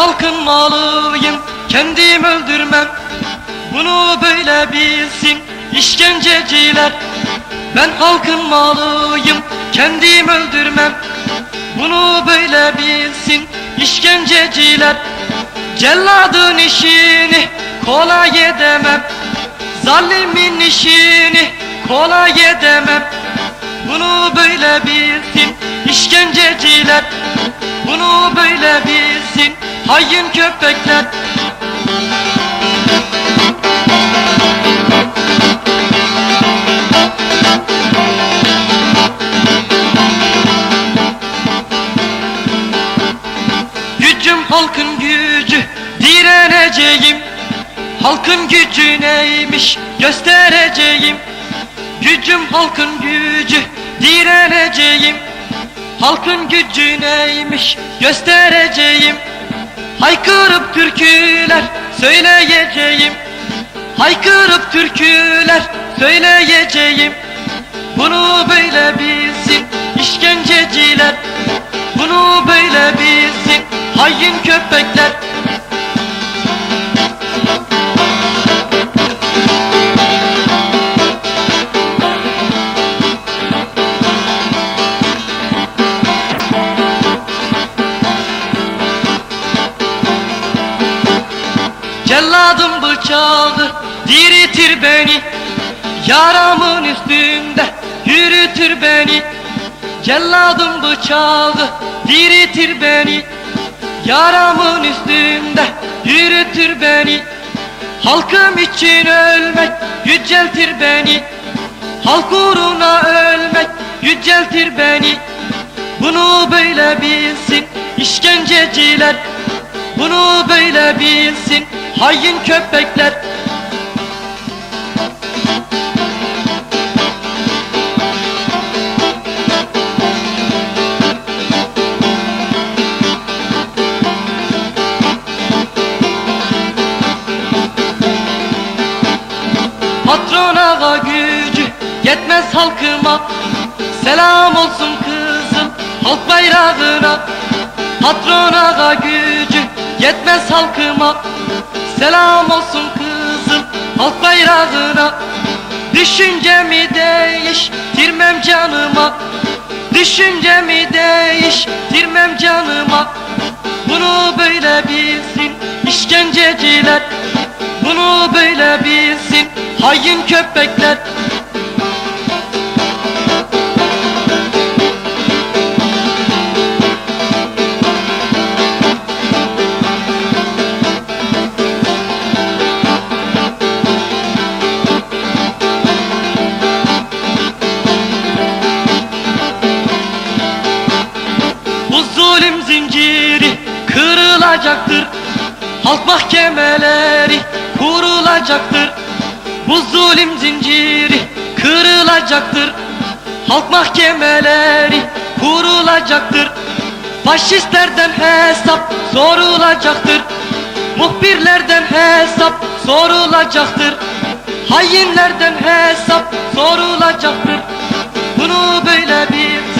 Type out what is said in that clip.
halkın malıyım kendim öldürmem. Bunu böyle bilsin işkenceciler. Ben halkın malıyım kendim öldürmem. Bunu böyle bilsin işkenceciler. Celladın işini kolay edemem. Zalimin işini kolay edemem. Bunu böyle bilsin işkenceciler. Bunu böyle bilsin hain köpekler. Gücüm halkın gücü direneceğim. Halkın gücü neymiş göstereceğim. Gücüm halkın gücü direneceğim. Halkın gücü neymiş göstereceğim Haykırıp türküler söyleyeceğim. Haykırıp türküler söyleyeceğim. Bunu böyle bilsin işkenceciler. Bunu böyle bilsin hain köpekler Celladım bıçağı diritir beni. Yaramın üstünde yürütür beni. Celladım bıçağı diritir beni. Yaramın üstünde yürütür beni. Halkım için ölmek yüceltir beni. Halk uğruna ölmek yüceltir beni. Bunu böyle bilsin işkenceciler. Bunu böyle bilsin hain köpekler. Patrona gücü yetmez halkıma. Selam olsun kızım halk bayrağına. Patrona gücü yetmez halkıma. Selam olsun kızım halk bayrağına. Düşüncemi değiştirmem canıma. Düşüncemi değiştirmem canıma. Bunu böyle bilsin işkenceciler. Bunu böyle bilsin hain köpekler kırılacaktır Halk mahkemeleri kurulacaktır. Bu zulüm zinciri kırılacaktır. Halk mahkemeleri kurulacaktır. Faşistlerden hesap sorulacaktır. Muhbirlerden hesap sorulacaktır. Hainlerden hesap sorulacaktır. Bunu böyle bilsin